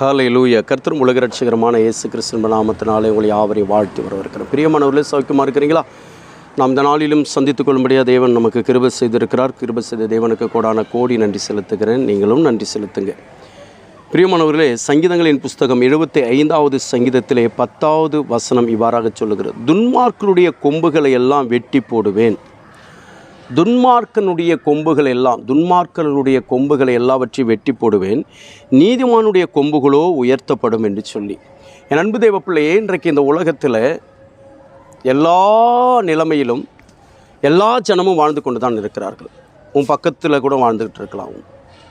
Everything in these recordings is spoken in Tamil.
ஹாலை லூயா கர்த்தரும் உலக ரட்சகரமான இயேசு கிறிஸ்தன் நாமத்தினாலே உங்களை யாவரையும் வாழ்த்தி வரவிருக்கிறோம் பிரியமானவர்களே சௌக்கியமாக இருக்கிறீங்களா? நாம் இந்த நாளிலும் சந்தித்துக் கொள்ளும்படியாக தேவன் நமக்கு கிருப செய்திருக்கிறார். கிருப செய்த தேவனுக்கு கோடான கோடி நன்றி செலுத்துகிறேன். நீங்களும் நன்றி செலுத்துங்க. பிரியமானவர்களே சங்கீதங்களின் புஸ்தகம் எழுபத்தி ஐந்தாவது சங்கீதத்திலே பத்தாவது வசனம் இவ்வாறாக சொல்லுகிறது. துன்மார்க்கருடைய கொம்புகளை எல்லாம் வெட்டி போடுவேன். துன்மார்க்கனுடைய கொம்புகள் எல்லாம் துன்மார்க்கனுடைய கொம்புகளை எல்லாவற்றையும் வெட்டி போடுவேன். நீதிமானுடைய கொம்புகளோ உயர்த்தப்படும் என்று சொல்லி. என் அன்பு தேவ பிள்ளையே இன்றைக்கு இந்த உலகத்தில் எல்லா நிலைமையிலும் எல்லா ஜனமும் வாழ்ந்து கொண்டு தான் இருக்கிறார்கள். உன் பக்கத்தில் கூட வாழ்ந்துக்கிட்டு இருக்கலாம்.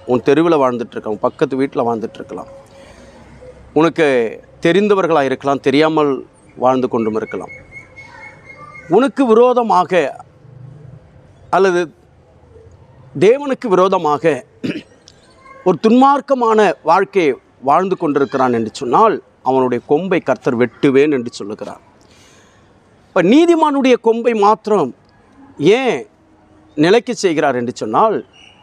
உன் தெருவில் வாழ்ந்துட்டு இருக்கலாம். உன் பக்கத்து வீட்டில் வாழ்ந்துட்டு இருக்கலாம். உனக்கு தெரிந்தவர்களாக இருக்கலாம் தெரியாமல் வாழ்ந்து கொண்டும் இருக்கலாம். உனக்கு விரோதமாக அல்லது தேவனுக்கு விரோதமாக ஒரு துன்மார்க்கமான வாழ்க்கையை வாழ்ந்து கொண்டிருக்கிறான் என்று சொன்னால் அவனுடைய கொம்பை கர்த்தர் வெட்டுவேன் என்று சொல்லுகிறார். இப்போ நீதிமானுடைய கொம்பை மாத்திரம் ஏன் நிலைக்கு செய்கிறார் என்று சொன்னால்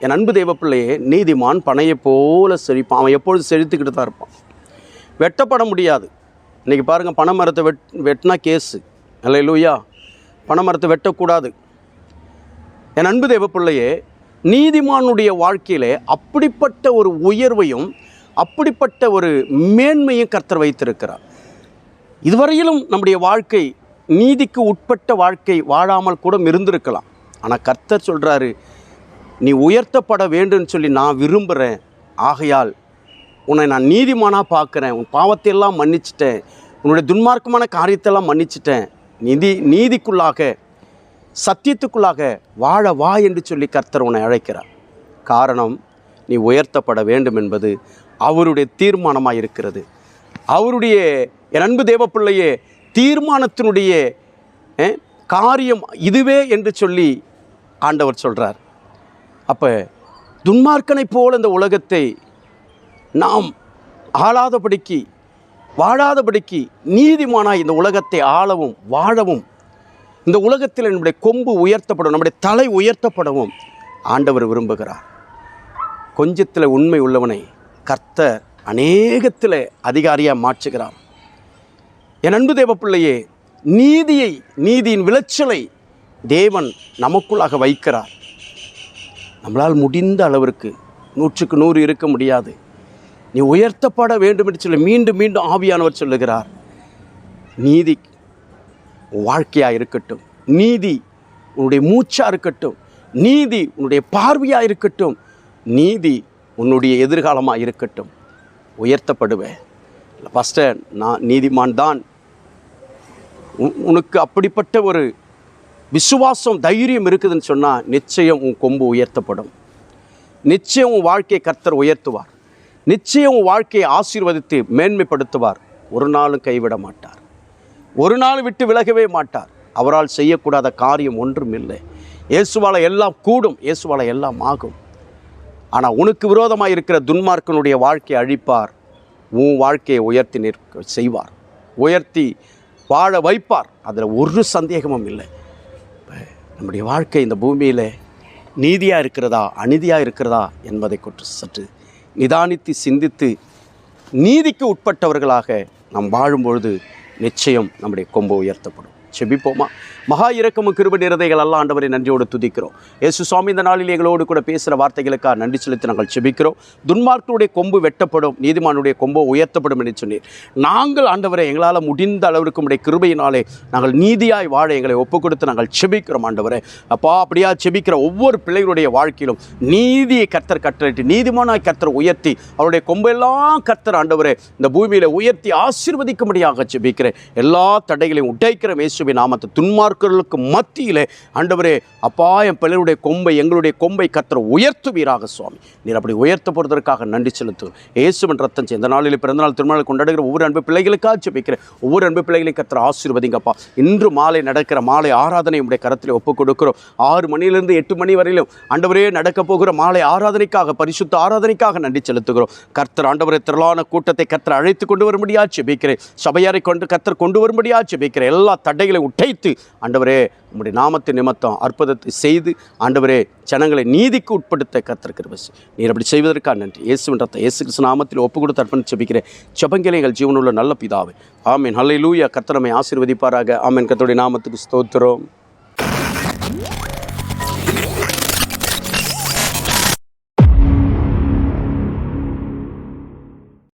என் அன்பு தெய்வப்பிள்ளையே நீதிமான் பனையை போல செழிப்பான். அவன் எப்பொழுதும் செழித்துக்கிட்டு தான் இருப்பான். வெட்டப்பட முடியாது. இன்றைக்கி பாருங்கள் பனை மரத்தை வெட் வெட்டினா கேஸு. இல்லையா பனை மரத்தை வெட்டக்கூடாது. என் அன்பு தேவ பிள்ளையே நீதிமானுடைய வாழ்க்கையிலே அப்படிப்பட்ட ஒரு உயர்வையும் அப்படிப்பட்ட ஒரு மேன்மையும் கர்த்தர் வைத்திருக்கிறார். இதுவரையிலும் நம்முடைய வாழ்க்கை நீதிக்கு உட்பட்ட வாழ்க்கை வாழாமல் கூட இருந்திருக்கலாம். ஆனால் கர்த்தர் சொல்கிறாரு நீ உயர்த்தப்பட வேண்டும்னு சொல்லி நான் விரும்புகிறேன் ஆகையால் உன்னை நான் நீதிமானாக பார்க்குறேன். உன் பாவத்தையெல்லாம் மன்னிச்சிட்டேன். உன்னுடைய துன்மார்க்கமான காரியத்தெல்லாம் மன்னிச்சிட்டேன். நீதி நீதிக்குள்ளாக சத்தியத்துக்குள்ளாக வாழ வா என்று சொல்லி கர்த்தர் உன்னை அழைக்கிறார். காரணம் நீ உயர்த்தப்பட வேண்டும் என்பது அவருடைய தீர்மானமாக இருக்கிறது. அவருடைய என் அன்பு தேவப்பிள்ளையே தீர்மானத்தினுடைய காரியம் இதுவே என்று சொல்லி ஆண்டவர் சொல்கிறார் அப்போ துன்மார்க்கனைப் போல் இந்த உலகத்தை நாம் ஆளாதபடிக்கு வாழாதபடிக்கு நீதிமானாய் இந்த உலகத்தை ஆளவும் வாழவும் இந்த உலகத்தில் நம்முடைய கொம்பு உயர்த்தப்படும் நம்முடைய தலை உயர்த்தப்படவும் ஆண்டவர் விரும்புகிறார். கொஞ்சத்தில் உண்மை உள்ளவனை கர்த்தர் அநேகத்தில் அதிகாரியாக மாற்றுகிறார். என் அன்பு தேவ பிள்ளையே நீதியை நீதியின் விளைச்சலை தேவன் நமக்குள்ளாக வைக்கிறார். நம்மளால் முடிந்த அளவிற்கு நூற்றுக்கு நூறு இருக்க முடியாது. நீ உயர்த்தப்பட வேண்டும் என்று சொல்லி மீண்டும் மீண்டும் ஆவியானவர் சொல்லுகிறார். நீதி வாழ்க்கையாக இருக்கட்டும். நீதி உன்னுடைய மூச்சாக இருக்கட்டும். நீதி உன்னுடைய பார்வையாக இருக்கட்டும். நீதி உன்னுடைய எதிர்காலமாக இருக்கட்டும். உயர்த்தப்படுவேன். ஃபஸ்ட்டு நான் நீதிமான் தான் உ- உனக்கு அப்படிப்பட்ட ஒரு விசுவாசம் தைரியம் இருக்குதுன்னு சொன்னால் நிச்சயம் உன் கொம்பு உயர்த்தப்படும். நிச்சயம் உன் வாழ்க்கையை கர்த்தர் உயர்த்துவார். நிச்சயம் உன் வாழ்க்கையை ஆசீர்வதித்து மேன்மைப்படுத்துவார். ஒரு நாளும் கைவிட மாட்டார். ஒரு நாள் விட்டு விலகவே மாட்டார். அவரால் செய்யக்கூடாத காரியம் ஒன்றும் இல்லை. இயேசுவால எல்லாம் கூடும் இயேசுவால எல்லாம் ஆகும். ஆனால் உனக்கு விரோதமாக இருக்கிற துன்மார்க்கனுடைய வாழ்க்கையை அழிப்பார். உன் வாழ்க்கையை உயர்த்தி நிற்க செய்வார். உயர்த்தி வாழ வைப்பார். அதில் ஒரு சந்தேகமும் இல்லை. நம்முடைய வாழ்க்கை இந்த பூமியில் நீதியாக இருக்கிறதா அநீதியாக இருக்கிறதா என்பதை கொற்று சற்று நிதானித்து சிந்தித்து நீதிக்கு உட்பட்டவர்களாக நாம் வாழும்பொழுது நிச்சயம் நம்முடைய கொம்பு உயர்த்தப்படும். செபிப்போமா? மகா இறக்கமும் கிருப நிறதைகள் அல்ல ஆண்டவரை நன்றியோடு துதிக்கிறோம். ஏசு சுவாமி இந்த நாளில் எங்களோடு கூட பேசுகிற வார்த்தைகளுக்காக நன்றி செலுத்தி நாங்கள் செபிக்கிறோம். துன்மார்க்களுடைய கொம்பு வெட்டப்படும் நீதிமானுடைய கொம்பு உயர்த்தப்படும் என்று சொன்னீர். நாங்கள் ஆண்டவரை எங்களால் முடிந்த அளவிற்கு உடைய கிருபையினாலே நாங்கள் நீதியாய் வாழ எங்களை ஒப்புக் கொடுத்து நாங்கள் செபிக்கிறோம் ஆண்டவரை. அப்பா அப்படியா செபிக்கிற ஒவ்வொரு பிள்ளைகளுடைய வாழ்க்கையிலும் நீதியை கர்த்தர் கட்டளிட்டு நீதிமானாய் கர்த்தர் உயர்த்தி அவருடைய கொம்பெல்லாம் கர்த்தர் ஆண்டவரை இந்த பூமியில் உயர்த்தி ஆசீர்வதிக்கும்படியாக செபிக்கிறேன். எல்லா தடைகளையும் உடைக்கிற இயேசுவின் நாமத்தை துன்மார்க்கர்களுக்கு மத்தியிலே ஆண்டவரே அப்பா என் பிள்ளைகளுடைய கொம்பை எங்களுடைய கொம்பை கர்த்தர் உயர்த்துவீராக சுவாமி. நீர் அப்படி உயர்த்த போகிறதற்காக நன்றி செலுத்துவோம் இயேசுவின் ரத்தம் இந்த நாளில் பிறந்தநாள் திருமணம் கொண்டாடுகிற ஒவ்வொரு அன்பு பிள்ளைகளுக்காக ஜெபிக்கிற ஒவ்வொரு அன்பு பிள்ளைகளையும் கர்த்தர் ஆசீர்வதிங்கப்பா. இன்று மாலை நடக்கிற மாலை ஆராதனை உடைய கரத்தில் ஒப்புக் கொடுக்கிறோம். ஆறு மணியிலிருந்து எட்டு மணி வரையிலும் ஆண்டவரே நடக்க போகிற மாலை ஆராதனைக்காக பரிசுத்த ஆராதனைக்காக நன்றி செலுத்துகிறோம். கர்த்தர் ஆண்டவரை திரளான கூட்டத்தை கர்த்தர் அழைத்து கொண்டு வரும்படியா ஜெபிக்கிறேன். சபையாரை கொண்டு கர்த்தர் கொண்டு வரும்படியா ஜெபிக்கிறேன். எல்லா தடைகளையும் கட்டுகளை உடைத்து ஆண்டவரே உங்களுடைய நாமத்தின் நிமித்தம் அற்புதத்தை செய்து ஆண்டவரே ஜனங்களை நீதிக்கு உட்படுத்த கத்திருக்கிறபஸ் நீர் அப்படி செய்வதற்காக நன்றி. இயேசு ரத்த இயேசு கிருஷ்ண நாமத்தில் ஒப்பு கொடுத்து அர்ப்பணம் செபிக்கிறேன். செபங்கிலே எங்கள் ஜீவனுள்ள நல்ல பிதாவே. ஆமீன். நல்ல லூயா கத்தனமை ஆசீர்வதிப்பாராக. ஆமீன். கத்தோடைய நாமத்துக்கு ஸ்தோத்திரம்.